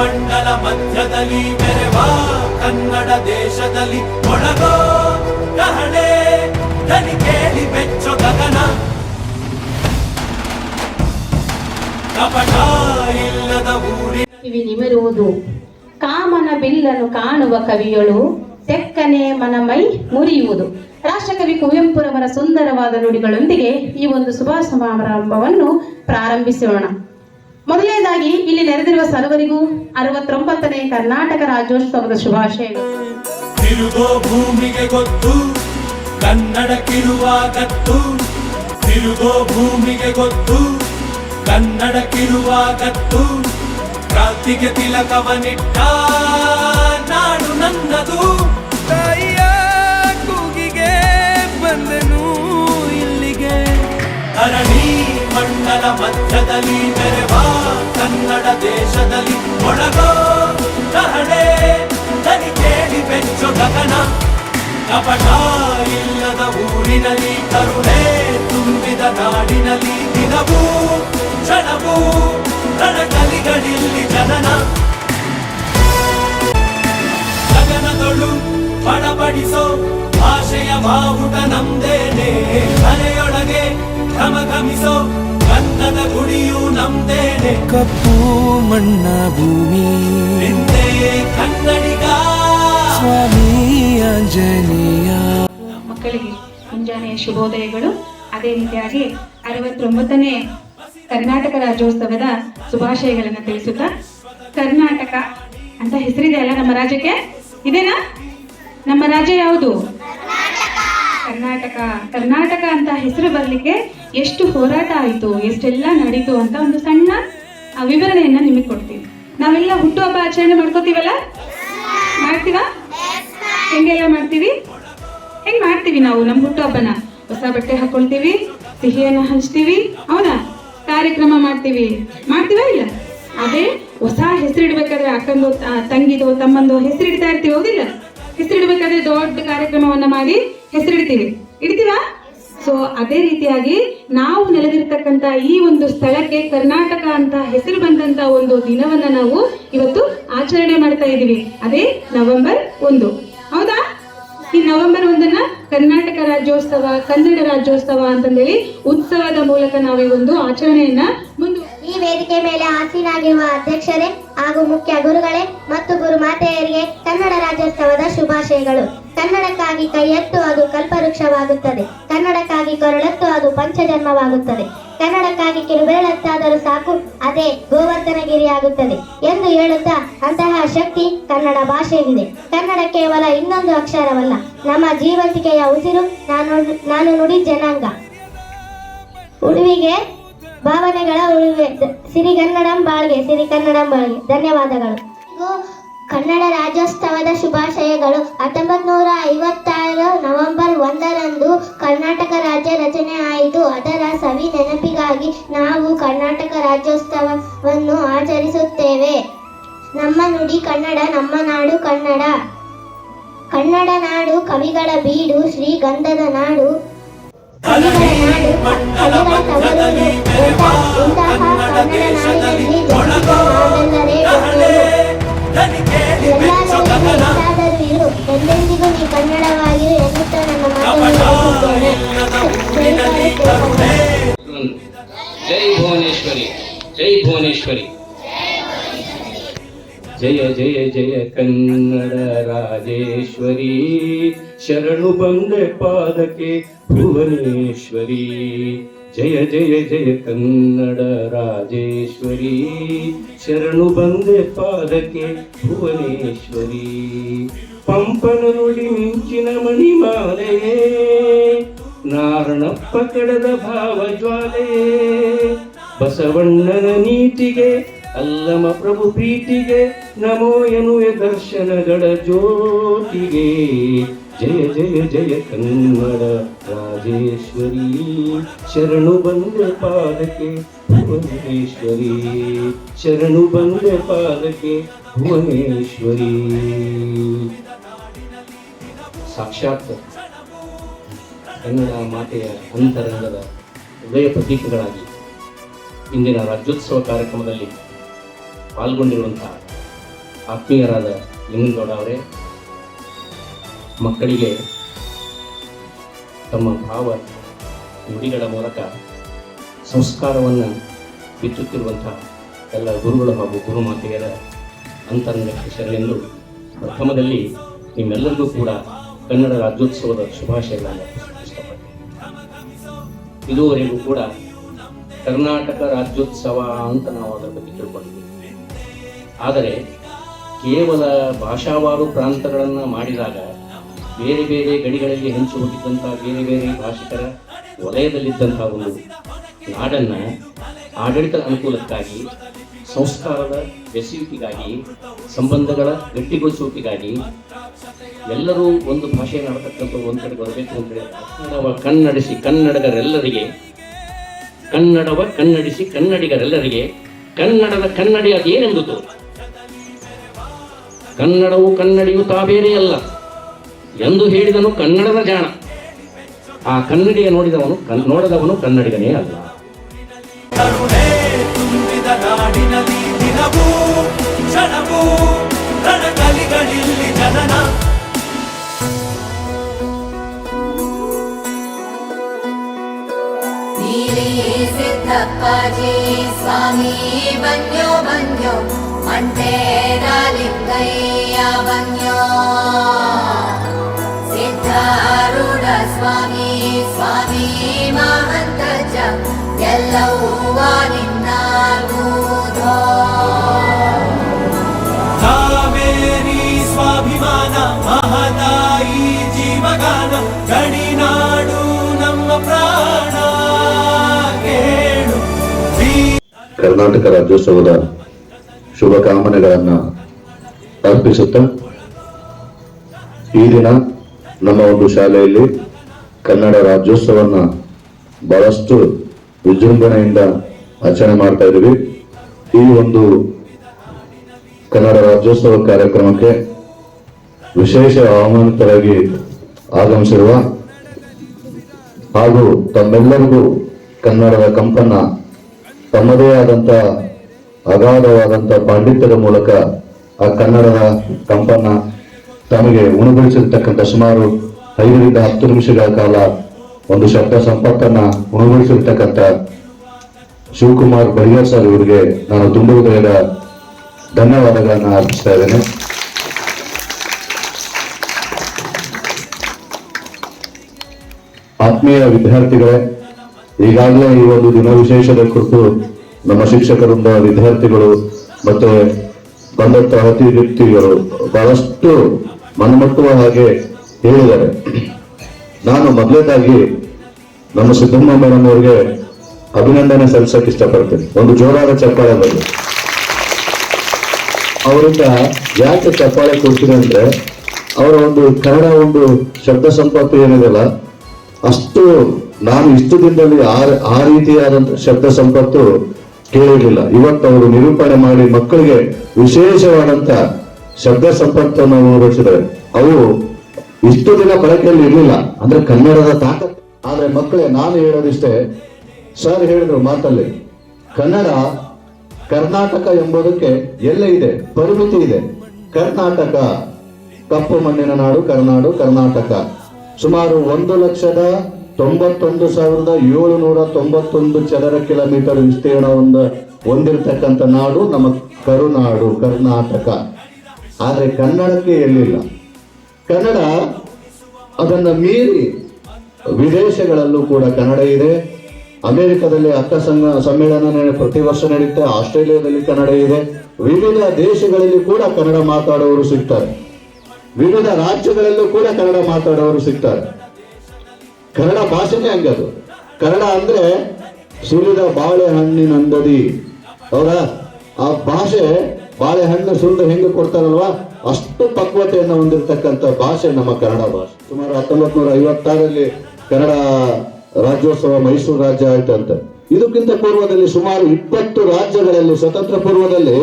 ಮಂಡಲ ಮಧ್ಯದಲ್ಲಿ ಮೆರೆವ ಕನ್ನಡ ದೇಶದಲ್ಲಿ ಒಳಗೋ ಕಹಳೆ ದನಿ ಕೇಳಿ ಬೆಚ್ಚೋ ಗಗನ. ಕಪಟ ಇಲ್ಲದ ಊರಿ ಕಿವಿ ನಿಮಿರುವುದು. ಕಾಮನ ಬಿಲ್ಲನ್ನು ಕಾಣುವ ಕವಿಯಳು ತೆಕ್ಕನೆ ಮನಮೈ ಮುರಿಯುವುದು. ರಾಷ್ಟ್ರಕವಿ ಕುವೆಂಪುರವರ ಸುಂದರವಾದ ನುಡಿಗಳೊಂದಿಗೆ ಈ ಒಂದು ಶುಭ ಸಮಾರಂಭವನ್ನು ಪ್ರಾರಂಭಿಸೋಣ. ಮೊದಲನೇದಾಗಿ ಇಲ್ಲಿ ನೆರೆದಿರುವ ಸರ್ವರಿಗೂ ಅರವತ್ತೊಂಬತ್ತನೇ ಕರ್ನಾಟಕ ರಾಜ್ಯೋತ್ಸವದ ಶುಭಾಶಯಗಳು. ತಿರುಗೋ ಭೂಮಿಗೆ ಗೊತ್ತು ಕನ್ನಡಕ್ಕಿರುವ ಗತ್ತು ತಿರುಗೋ ಭೂಮಿಗೆ ಗೊತ್ತು ಕನ್ನಡಕ್ಕಿರುವ ಗತ್ತು ಕ್ರಾಂತಿಗೆ ತಿಲಕವನಿಟ್ಟ ನಾಡು ನನ್ನದು. ತಾಯಿಯ ಕೂಗಿಗೆ ಬಂದನು ಇಲ್ಲಿಗೆ. ಧರಣಿ ಮಂಡಲ ಮಧ್ಯದಲ್ಲಿ ಮೆರೆವ ಕನ್ನಡ ದೇಶದಲ್ಲಿ ಒಳಗೋ ಕಹಳೆ ತನಿ ಕೇಳಿ ಬೆಚ್ಚು ಗಗನ. ಕಪಟ ಇಲ್ಲದ ಊರಿನಲ್ಲಿ ಕರುಣೆ ತುಂಬಿದ ನಾಡಿನಲ್ಲಿ ದಿನವೂ, ಕ್ಷಣವೂ ರಣಕಲಿಗಳಿಲ್ಲಿ ಜನನ. ಗಗನದೊಳು ಬಡಬಡಿಸೋ ಭಾಷೆಯ ಬಾವುಟ ಮನೆಯೊಳಗೆ ಘಮಘಮಿಸೋ ಗಂಧದ ಗುಡಿಯು ನಮ್ದೇನೆ. ಕಪ್ಪು ಮಣ್ಣ ಭೂಮಿ. ನಿಂದೆ ಕನ್ನಡಿಗ. ಸ್ವಾಮಿ ಆಂಜನೇಯ. ಮಕ್ಕಳಿಗೆ ಮುಂಜಾನೆಯ ಶುಭೋದಯಗಳು. ಅದೇ ರೀತಿಯಾಗಿ ಅರವತ್ತೊಂಬತ್ತನೇ ಕರ್ನಾಟಕ ರಾಜ್ಯೋತ್ಸವದ ಶುಭಾಶಯಗಳನ್ನು ತಿಳಿಸುತ್ತಾ ಕರ್ನಾಟಕ ಅಂತ ಹೆಸರಿದೆ ಅಲ್ಲ ನಮ್ಮ ರಾಜ್ಯಕ್ಕೆ? ಇದೇನಾ? ನಮ್ಮ ರಾಜ್ಯ ಯಾವುದು? ಕರ್ನಾಟಕ. ಕರ್ನಾಟಕ ಅಂತ ಹೆಸರು ಬರಲಿಕ್ಕೆ ಎಷ್ಟು ಹೋರಾಟ ಆಯಿತು, ಎಷ್ಟೆಲ್ಲ ನಡೀತು ಅಂತ ಒಂದು ಸಣ್ಣ ವಿವರಣೆಯನ್ನ ನಿಮಗೆ ಕೊಡ್ತೀವಿ ನಾವೆಲ್ಲ ಹುಟ್ಟುಹಬ್ಬ ಆಚರಣೆ ಮಾಡ್ಕೋತೀವಲ್ಲ? ಮಾಡ್ತೀವಾ? ಹೆಂಗೆಲ್ಲ ಮಾಡ್ತೀವಿ? ಹೆಂಗ್ ಮಾಡ್ತೀವಿ ನಾವು ನಮ್ಮ ಹುಟ್ಟುಹಬ್ಬನ ಹೊಸ ಬಟ್ಟೆ ಹಾಕೊಳ್ತೀವಿ, ಸಿಹಿಯನ್ನ ಹಂಚ್ತೀವಿ, ಹೌದಾ? ಕಾರ್ಯಕ್ರಮ ಮಾಡ್ತೀವಿ. ಮಾಡ್ತೀವ ಇಲ್ಲ? ಅದೇ ಹೊಸ ಹೆಸರಿಡ್ಬೇಕಾದ್ರೆ ಅಕ್ಕಂದು ತಂಗಿದು, ತಮ್ಮಂದು ಹೆಸರಿಡ್ತಾ ಇರ್ತೀವಿ ಹೌದಿಲ್ಲ? ಹೆಸರಿಡ್ಬೇಕಾದ್ರೆ ದೊಡ್ಡ ಕಾರ್ಯಕ್ರಮವನ್ನ ಮಾಡಿ ಹೆಸರಿಡ್ತೀವಿ ಇಡ್ತೀವಾ? ಸೊ ಅದೇ ರೀತಿಯಾಗಿ ನಾವು ನೆಲೆದಿರ್ತಕ್ಕಂಥ ಈ ಒಂದು ಸ್ಥಳಕ್ಕೆ ಕರ್ನಾಟಕ ಅಂತ ಹೆಸರು ಬಂದಂತ ಒಂದು ದಿನವನ್ನ ನಾವು ಇವತ್ತು ಆಚರಣೆ ಮಾಡ್ತಾ ಇದ್ದೀವಿ. ಅದೇ ನವೆಂಬರ್ ಒಂದು. ಹೌದಾ? ಈ ನವೆಂಬರ್ ಒಂದನ್ನ ಕರ್ನಾಟಕ ರಾಜ್ಯೋತ್ಸವ, ಕನ್ನಡ ರಾಜ್ಯೋತ್ಸವ ಅಂತಂದೇಳಿ ಉತ್ಸವದ ಮೂಲಕ ನಾವು ಈ ಒಂದು ಆಚರಣೆಯನ್ನ ಮುಂದು ಈ ವೇದಿಕೆ ಮೇಲೆ ಆಸೀನಾಗಿರುವ ಅಧ್ಯಕ್ಷರೇ ಹಾಗೂ ಮುಖ್ಯ ಗುರುಗಳೇ ಮತ್ತು ಗುರುಮಾತೆಯರಿಗೆ ಕನ್ನಡ ರಾಜ್ಯೋತ್ಸವದ ಶುಭಾಶಯಗಳು. ಕನ್ನಡಕ್ಕಾಗಿ ಕೈಯತ್ತು ಅದು ಕಲ್ಪವೃಕ್ಷವಾಗುತ್ತದೆ. ಕನ್ನಡಕ್ಕಾಗಿ ಕೊರಳತ್ತು ಅದು ಪಂಚಜನ್ಮವಾಗುತ್ತದೆ. ಕನ್ನಡಕ್ಕಾಗಿ ಕಿರುಬೆರಳತ್ತಾದರೂ ಸಾಕು, ಅದೇ ಗೋವರ್ಧನಗಿರಿಯಾಗುತ್ತದೆ ಎಂದು ಹೇಳುತ್ತಾ ಅಂತಹ ಶಕ್ತಿ ಕನ್ನಡ ಭಾಷೆಗಿದೆ. ಕನ್ನಡ ಕೇವಲ ಇನ್ನೊಂದು ಅಕ್ಷರವಲ್ಲ, ನಮ್ಮ ಜೀವಂತಿಕೆಯ ಉಸಿರು, ನಾನು ನಾನು ನುಡಿ ಜನಾಂಗ. ಉಳುವಿಗೆ ಭಾವನೆಗಳ ಉಳುವೆ ಸಿರಿಗನ್ನಡಂ ಬಾಳ್ಗೆ ಸಿರಿ ಕನ್ನಡಂ ಬಾಳ್ಗೆ ಧನ್ಯವಾದಗಳು ಕನ್ನಡ ರಾಜ್ಯೋತ್ಸವದ ಶುಭಾಶಯಗಳು. ಹತ್ತೊಂಬತ್ ನೂರ ಐವತ್ತಾರು ನವೆಂಬರ್ ಒಂದರಂದು ಕರ್ನಾಟಕ ರಾಜ್ಯ ರಚನೆ ಆಯಿತು. ಅದರ ಸವಿ ನೆನಪಿಗಾಗಿ ನಾವು ಕರ್ನಾಟಕ ರಾಜ್ಯೋತ್ಸವವನ್ನು ಆಚರಿಸುತ್ತೇವೆ. ನಮ್ಮ ನುಡಿ ಕನ್ನಡ, ನಮ್ಮ ನಾಡು ಕನ್ನಡ. ಕನ್ನಡ ನಾಡು, ಕವಿಗಳ ಬೀಡು, ಶ್ರೀಗಂಧದ ನಾಡು. ಕನ್ನಡ ನಾಡು ಕನ್ನಡ ಮೆರೆವ ಕನ್ನಡ ದೇಶದಲ್ಲಿ ಭುವನೇಶ್ವರಿ ಜಯ ಜಯ ಜಯ ಕನ್ನಡ ರಾಜೇಶ್ವರಿ. ಶರಣು ಬಂದೆ ಪಾದಕ್ಕೆ ಭುವನೇಶ್ವರಿ. ಜಯ ಜಯ ಜಯ ಕನ್ನಡ ರಾಜೇಶ್ವರಿ. ಶರಣು ಬಂದೆ ಪಾದಕ್ಕೆ ಭುವನೇಶ್ವರಿ. ಪಂಪನ ನುಡಿ ಮಿಂಚಿನ ಮಣಿಮಾಲೆ ನಾರಣಪ್ಪ ಕಡದ ಭಾವ ಜ್ವಾಲೆಯೇ ಬಸವಣ್ಣನ ನೀತಿಗೆ, ಅಲ್ಲಮ ಪ್ರಭು ಪ್ರೀತಿಗೆ, ನಮೋ ಎನ್ನುವೆ ದರ್ಶನಗಳ ಜ್ಯೋತಿಗೆ. ಜಯ ಜಯ ಜಯ ಕನ್ನಡ ರಾಜೇಶ್ವರಿ. ಶರಣು ಬಂದೆ ಪಾದಕ್ಕೆ ಭುವನೇಶ್ವರಿ ಶರಣು ಬಂದೆ ಪಾದಕ್ಕೆ ಭುವನೇಶ್ವರಿ ಸಾಕ್ಷಾತ್ ಕನ್ನಡ ಮಾತೆಯ ಅಂತರಂಗದ ಹೃದಯ ಪ್ರತೀಕಗಳಾಗಿ ಇಂದಿನ ರಾಜ್ಯೋತ್ಸವ ಕಾರ್ಯಕ್ರಮದಲ್ಲಿ ಪಾಲ್ಗೊಂಡಿರುವಂತಹ ಆತ್ಮೀಯರಾದ ಲಿಂಗನಗೌಡ ಅವರೇ, ಮಕ್ಕಳಿಗೆ ತಮ್ಮ ಭಾವ ನುಡಿಗಳ ಮೂಲಕ ಸಂಸ್ಕಾರವನ್ನು ಬಿತ್ತುತ್ತಿರುವಂತಹ ಎಲ್ಲ ಗುರುಗಳು ಹಾಗೂ ಗುರುಮಾತೆಯರ ಅಂತರಂಗ ಶರಣೆಂದು ಪ್ರಥಮದಲ್ಲಿ ನಿಮ್ಮೆಲ್ಲರಿಗೂ ಕೂಡ ಕನ್ನಡ ರಾಜ್ಯೋತ್ಸವದ ಶುಭಾಶಯಗಳನ್ನು ಇಷ್ಟಪಡ್ತೀನಿ. ಇದುವರೆಗೂ ಕೂಡ ಕರ್ನಾಟಕ ರಾಜ್ಯೋತ್ಸವ ಅಂತ ನಾವು ಅದರ ಬಗ್ಗೆ ತಿಳ್ಕೊಂಡಿದ್ದೀವಿ. ಆದರೆ ಕೇವಲ ಭಾಷಾವಾರು ಪ್ರಾಂತಗಳನ್ನು ಮಾಡಿದಾಗ ಬೇರೆ ಬೇರೆ ಗಡಿಗಳಲ್ಲಿ ಹಂಚಿ ಹೋಗಿದ್ದಂಥ ಬೇರೆ ಬೇರೆ ಭಾಷಿಕರ ವಲಯದಲ್ಲಿದ್ದಂಥ ಒಂದು ನಾಡನ್ನು ಆಡಳಿತ ಅನುಕೂಲಕ್ಕಾಗಿ, ಸಂಸ್ಕಾರದ ಬೆಸೆಯುವಿಕೆಗಾಗಿ, ಸಂಬಂಧಗಳ ಗಟ್ಟಿಗೊಳಿಸುವಿಕೆಗಾಗಿ ಎಲ್ಲರೂ ಒಂದು ಭಾಷೆ ನಡತಕ್ಕಂಥ ಒಂದು ಕಡೆ ಬರಬೇಕು ಅಂತ ಕನ್ನಡಿಸಿ ಕನ್ನಡಿಗರೆಲ್ಲರಿಗೆ ಕನ್ನಡವ ಕನ್ನಡಿಸಿ ಕನ್ನಡಿಗರೆಲ್ಲರಿಗೆ ಕನ್ನಡದ ಕನ್ನಡಿ ಅದೇನೆಂದು ತೋರು. ಕನ್ನಡವು ಕನ್ನಡಿಯು ತಾಬೇರೆಯಲ್ಲ ಎಂದು ಹೇಳಿದನು ಕನ್ನಡದ ಜಾಣ. ಆ ಕನ್ನಡಿಯ ನೋಡಿದವನು ನೋಡದವನು ಕನ್ನಡಿಗನೇ ಅಲ್ಲ. ಜನನ. स्वामी बन्यो बन्यो मण्डेरालिङ्गय्या बन्यो। सिद्धारूढ स्वामी स्वामी महन्त च यल्लौ वाणि ಕರ್ನಾಟಕ ರಾಜ್ಯೋತ್ಸವದ ಶುಭಕಾಮನೆಗಳನ್ನು ಅರ್ಪಿಸುತ್ತಾ, ಈ ದಿನ ನಮ್ಮ ಒಂದು ಶಾಲೆಯಲ್ಲಿ ಕನ್ನಡ ರಾಜ್ಯೋತ್ಸವನ್ನ ಬಹಳಷ್ಟು ವಿಜೃಂಭಣೆಯಿಂದ ಆಚರಣೆ ಮಾಡ್ತಾ ಇದ್ದೀವಿ. ಈ ಒಂದು ಕನ್ನಡ ರಾಜ್ಯೋತ್ಸವ ಕಾರ್ಯಕ್ರಮಕ್ಕೆ ವಿಶೇಷ ಆಹ್ವಾನಿತರಾಗಿ ಆಗಮಿಸಿರುವ ಹಾಗೂ ತಮ್ಮೆಲ್ಲರಿಗೂ ಕನ್ನಡದ ಕಂಪನ್ನ ತಮ್ಮದೇ ಆದಂತ ಅಗಾಧವಾದಂತ ಪಾಂಡಿತ್ಯದ ಮೂಲಕ ಆ ಕನ್ನಡದ ಕಂಪನ್ನ ತಮಗೆ ಉಣಗೊಳಿಸಿರ್ತಕ್ಕಂಥ ಸುಮಾರು ಐದರಿಂದ ಹತ್ತು ನಿಮಿಷಗಳ ಕಾಲ ಒಂದು ಶಬ್ದ ಸಂಪತ್ತನ್ನ ಉಣಗೊಳಿಸಿರ್ತಕ್ಕಂಥ ಶಿವಕುಮಾರ್ ಬಡಿಗರ್ ಸರ್ ಇವರಿಗೆ ನಾನು ತುಂಬ ಹೃದಯದ ಧನ್ಯವಾದಗಳನ್ನ ಅರ್ಪಿಸ್ತಾ ಇದ್ದೇನೆ. ಆತ್ಮೀಯ ವಿದ್ಯಾರ್ಥಿಗಳೇ ಈಗಾಗಲೇ ಈ ಒಂದು ದಿನ ವಿಶೇಷದ ಕುರಿತು ನಮ್ಮ ಶಿಕ್ಷಕರಿಂದ ವಿದ್ಯಾರ್ಥಿಗಳು ಮತ್ತೆ ಬಂದಂತ ಅತಿ ವ್ಯಕ್ತಿಗಳು ಬಹಳಷ್ಟು ಮನಮಟ್ಟುವ ಹಾಗೆ ಹೇಳಿದ್ದಾರೆ. ನಾನು ಮೊದಲೇದಾಗಿ ನಮ್ಮ ಸಿದ್ದಮ್ಮ ಮೇಡಮ್ ಅವರಿಗೆ ಅಭಿನಂದನೆ ಸಲ್ಲಿಸಕ್ಕೆ ಇಷ್ಟಪಡ್ತೇನೆ. ಒಂದು ಜೋರಾದ ಚಪ್ಪಾಳೆ ಬಗ್ಗೆ ಅವರಿಂದ ಯಾಕೆ ಚಪ್ಪಾಳೆ ಕೊಡ್ತೀನಿ ಅಂದ್ರೆ ಅವರ ಒಂದು ಕನ್ನಡ ಒಂದು ಶಬ್ದ ಸಂಪತ್ತು ಏನಿದೆಯಲ್ಲ, ಅಷ್ಟು ನಾನು ಇಷ್ಟು ದಿನದಲ್ಲಿ ಆ ಆ ರೀತಿಯಾದಂಥ ಶಬ್ದ ಸಂಪತ್ತು ಕೇಳಿರಲಿಲ್ಲ. ಇವತ್ತು ಅವರು ನಿರೂಪಣೆ ಮಾಡಿ ಮಕ್ಕಳಿಗೆ ವಿಶೇಷವಾದಂತ ಶಬ್ದ ಸಂಪತ್ತನ್ನು ರೂಪಿಸಿದ್ದಾರೆ ಅವು ಇಷ್ಟು ದಿನ ಬಳಕೆಯಲ್ಲಿ ಇರಲಿಲ್ಲ. ಅಂದ್ರೆ ಕನ್ನಡದ ತಾಕತ್. ಆದ್ರೆ ಮಕ್ಕಳೇ, ನಾನು ಹೇಳೋದಿಷ್ಟೇ, ಸರ್ ಹೇಳಿದ್ರು ಮಾತಲ್ಲಿ, ಕನ್ನಡ ಕರ್ನಾಟಕ ಎಂಬುದಕ್ಕೆ ಎಲ್ಲ ಇದೆ? ಪರಿಮಿತಿ ಇದೆ. ಕರ್ನಾಟಕ, ಕಪ್ಪು ಮಣ್ಣಿನ ನಾಡು, ಕರ್ನಾಡು, ಕರ್ನಾಟಕ. ಸುಮಾರು ಒಂದು ಲಕ್ಷದ ತೊಂಬತ್ತೊಂದು ಸಾವಿರದ ಏಳುನೂರ ತೊಂಬತ್ತೊಂದು ಚದರ ಕಿಲೋಮೀಟರ್ ವಿಸ್ತೀರ್ಣವನ್ನು ಹೊಂದಿರತಕ್ಕಂಥ ನಾಡು ನಮ್ಮ ಕರುನಾಡು, ಕರ್ನಾಟಕ. ಆದರೆ ಕನ್ನಡಕ್ಕೆ ಎಲ್ಲಿಲ್ಲ? ಕನ್ನಡ ಅದನ್ನು ಮೀರಿ ವಿದೇಶಗಳಲ್ಲೂ ಕೂಡ ಕನ್ನಡ ಇದೆ. ಅಮೆರಿಕದಲ್ಲಿ ಅಕ್ಕ ಸಂಘ ಸಮ್ಮೇಳನ ಪ್ರತಿ ವರ್ಷ ನಡೆಯುತ್ತೆ. ಆಸ್ಟ್ರೇಲಿಯಾದಲ್ಲಿ ಕನ್ನಡ ಇದೆ. ವಿವಿಧ ದೇಶಗಳಲ್ಲಿ ಕೂಡ ಕನ್ನಡ ಮಾತಾಡುವವರು ಸಿಗ್ತಾರೆ. ವಿವಿಧ ರಾಜ್ಯಗಳಲ್ಲೂ ಕೂಡ ಕನ್ನಡ ಮಾತಾಡುವವರು ಸಿಗ್ತಾರೆ. ಕನ್ನಡ ಭಾಷೆನೇ ಹಂಗದು. ಕನ್ನಡ ಅಂದ್ರೆ ಸುರಿದ ಬಾಳೆಹಣ್ಣಿನಂದದಿ. ಹೌದಾ? ಆ ಭಾಷೆ ಬಾಳೆಹಣ್ಣು ಸುಲಿದು ಹೆಂಗೆ ಕೊಡ್ತಾರಲ್ವಾ? ಅಷ್ಟು ಪಕ್ವತೆಯನ್ನು ಹೊಂದಿರತಕ್ಕಂಥ ಭಾಷೆ ನಮ್ಮ ಕನ್ನಡ ಭಾಷೆ. ಸುಮಾರು ಹತ್ತೊಂಬತ್ ನೂರ ಐವತ್ತಾರಲ್ಲಿ ಕನ್ನಡ ರಾಜ್ಯೋತ್ಸವ ಮೈಸೂರು ರಾಜ್ಯ ಆಯ್ತಂತೆ. ಇದಕ್ಕಿಂತ ಪೂರ್ವದಲ್ಲಿ ಸುಮಾರು ಇಪ್ಪತ್ತು ರಾಜ್ಯಗಳಲ್ಲಿ, ಸ್ವತಂತ್ರ ಪೂರ್ವದಲ್ಲಿ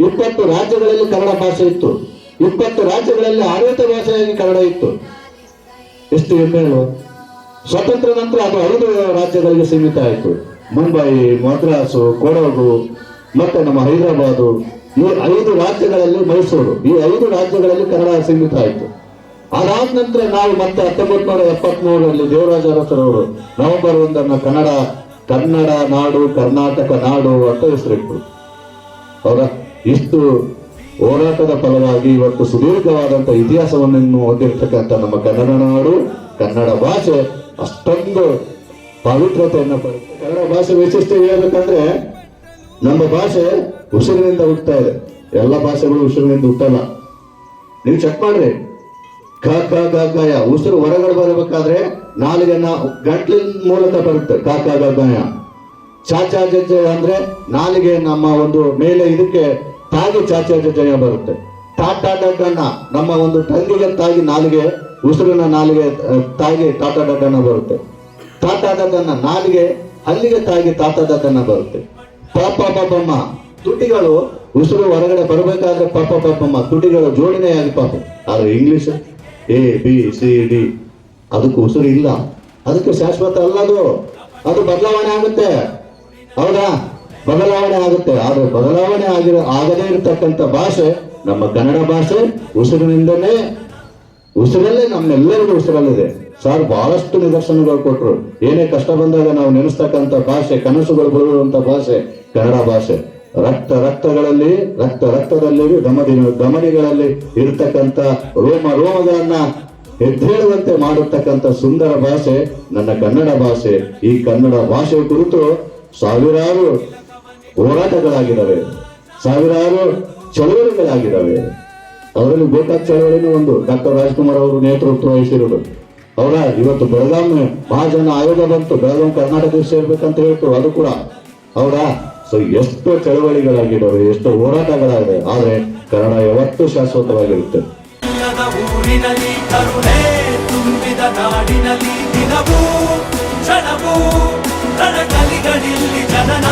ಇಪ್ಪತ್ತು ರಾಜ್ಯಗಳಲ್ಲಿ ಕನ್ನಡ ಭಾಷೆ ಇತ್ತು. ಇಪ್ಪತ್ತು ರಾಜ್ಯಗಳಲ್ಲಿ ಆಡಳಿತ ಭಾಷೆಯಾಗಿ ಕನ್ನಡ ಇತ್ತು. ಎಷ್ಟು ಹೆಮ್ಮೆ? ಸ್ವಾತಂತ್ರ್ಯ ನಂತರ ಅದು ಐದು ರಾಜ್ಯಗಳಿಗೆ ಸೀಮಿತ ಆಯಿತು. ಮುಂಬೈ, ಮದ್ರಾಸು, ಕೊಡಗು, ಮತ್ತೆ ನಮ್ಮ ಹೈದರಾಬಾದು, ಈ ಐದು ರಾಜ್ಯಗಳಲ್ಲಿ ಮೈಸೂರು. ಈ ಐದು ರಾಜ್ಯಗಳಲ್ಲಿ ಕನ್ನಡ ಸೀಮಿತ ಆಯಿತು. ಅದಾದ ನಂತರ ನಾವು ಮತ್ತೆ ಹತ್ತೊಂಬತ್ತು ನೂರ ಎಪ್ಪತ್ಮೂರರಲ್ಲಿ ದೇವರಾಜ ಅರಸರವರು ನವೆಂಬರ್ ಒಂದನ್ನು ಕನ್ನಡ ಕನ್ನಡ ನಾಡು, ಕರ್ನಾಟಕ ನಾಡು ಅಂತ ಹೆಸರಿಟ್ಟರು ಅವರ ಇಷ್ಟು ಹೋರಾಟದ ಫಲವಾಗಿ ಇವತ್ತು ಸುದೀರ್ಘವಾದಂತಹ ಇತಿಹಾಸವನ್ನು ಹೊಂದಿರತಕ್ಕಂಥ ನಮ್ಮ ಕನ್ನಡ ನಾಡು, ಕನ್ನಡ ಭಾಷೆ ಅಷ್ಟೊಂದು ಪವಿತ್ರತೆಯನ್ನು ಪಡೆದಿದೆ ಕನ್ನಡ ಭಾಷೆ ವೈಶಿಷ್ಟ್ಯ ಹೇಳ್ಬೇಕಂದ್ರೆ ನಮ್ಮ ಭಾಷೆ ಉಸಿರಿನಿಂದ ಹುಟ್ಟತಾ ಇದೆ. ಎಲ್ಲ ಭಾಷೆಗಳು ಉಸಿರಿನಿಂದ ಹುಟ್ಟಲ್ಲ. ನೀವು ಚೆಕ್ ಮಾಡ್ರಿ. ಕ ಕ ಗ ಗ ಯ. ಉಸಿರು ಹೊರಗಡೆ ಬರಬೇಕಾದ್ರೆ ನಾಲಿಗೆನ ಗಂಟ್ಲಿನ ಮೂಲಕ ಬರುತ್ತೆ. ಕ ಕ ಗ ಗಾಯ ಚಾಚಾ ಅಂದ್ರೆ ನಾಲಿಗೆ ನಮ್ಮ ಒಂದು ಮೇಲೆ ಇದಕ್ಕೆ ತಾಗಿ ಚಾಚಾ ಜಯ ಬರುತ್ತೆ. ಟಾಟಾ ಡಡ್ಡಣ್ಣ ನಮ್ಮ ಒಂದು ಟಂಗಿಗೆ ತಾಗಿ ನಾಲಿಗೆ ಉಸಿರಿನ ನಾಲಿಗೆ ತಾಯಿಗೆ ಟಾಟಾ ಡಡ್ಡಣ್ಣ ಬರುತ್ತೆ. ತಾತ ದಡ್ಡನ ನಾಲಿಗೆ, ಹಲ್ಲಿಗೆ ತಾಗಿ ತಾತ ಡಡ್ಡಣ್ಣ ಬರುತ್ತೆ. ಪಾಪ ಪಾಪಮ್ಮ ತುಟಿಗಳು ಉಸಿರು ಹೊರಗಡೆ ಬರಬೇಕಾದ್ರೆ ಪಾಪ ಪಾಪಮ್ಮ ತುಟಿಗಳು ಜೋಡಣೆಯಾಗಿ ಪಾಪ. ಆದ್ರೆ English A B C D ಅದಕ್ಕೂ ಉಸಿರು ಇಲ್ಲ. ಅದಕ್ಕೆ ಶಾಶ್ವತ ಅಲ್ಲ ಅದು ಅದು ಬದಲಾವಣೆ ಆಗುತ್ತೆ. ಹೌದಾ? ಬದಲಾವಣೆ ಆಗುತ್ತೆ. ಆದ್ರೆ ಬದಲಾವಣೆ ಆಗಿರೋ ಆಗದೇ ಇರತಕ್ಕಂಥ ಭಾಷೆ ನಮ್ಮ ಕನ್ನಡ ಭಾಷೆ ಉಸಿರಿನಿಂದನೇ ಉಸಿರಲ್ಲೇ ನಮ್ಮೆಲ್ಲರಿಗೂ ಉಸಿರಲ್ಲಿದೆ. ಸರ್, ಬಹಳಷ್ಟು ನಿದರ್ಶನಗಳು ಕೊಟ್ಟರು ಏನೇ ಕಷ್ಟ ಬಂದಾಗ ನಾವು ನೆನೆಸ್ತಕ್ಕಂಥ ಭಾಷೆ, ಕನಸುಗಳು ಬರುವಂತ ಭಾಷೆ, ಕನ್ನಡ ಭಾಷೆ. ರಕ್ತ ರಕ್ತಗಳಲ್ಲಿ, ರಕ್ತ ರಕ್ತದಲ್ಲಿ ಗಮಡಿ ಗಮಡಿಗಳಲ್ಲಿ ಇರತಕ್ಕಂತ ರೋಮ ರೋಮಗಳನ್ನ ಎದ್ದೇಳುವಂತೆ ಮಾಡಿರ್ತಕ್ಕಂಥ ಸುಂದರ ಭಾಷೆ, ನನ್ನ ಕನ್ನಡ ಭಾಷೆ. ಈ ಕನ್ನಡ ಭಾಷೆ ಕುರಿತು ಸಾವಿರಾರು ಹೋರಾಟಗಳಾಗಿದ್ದಾವೆ. ಸಾವಿರಾರು ಚಳವಳಿಗಳಾಗಿದ್ದಾವೆ. ಅವರಲ್ಲಿ ಗೋಕಾಕ್ ಚಳವಳಿನೂ ಒಂದು. ಡಾಕ್ಟರ್ ರಾಜ್ಕುಮಾರ್ ಅವರು ನೇತೃತ್ವ ವಹಿಸಿರೋದು ಅವರ ಇವತ್ತು ಬೆಳಗಾಂ ಬಹಳ ಜನ ಆಯೋಗ ಬಂತು. ಬೆಳಗಾಂ ಕರ್ನಾಟಕ ಸೇರ್ಬೇಕಂತ ಹೇಳ್ತು ಅದು ಕೂಡ ಅವರ ಸೊ ಎಷ್ಟು ಚಳವಳಿಗಳಾಗಿದ್ದಾವೆ, ಎಷ್ಟು ಹೋರಾಟಗಳಾಗಿದೆ ಆದರೆ ಕನ್ನಡ ಯಾವತ್ತು ಶಾಶ್ವತವಾಗಿರುತ್ತೆ. ನಾಡಿನಲ್ಲಿ ದಿನವೂ, ಕ್ಷಣವೂ ಜನನ.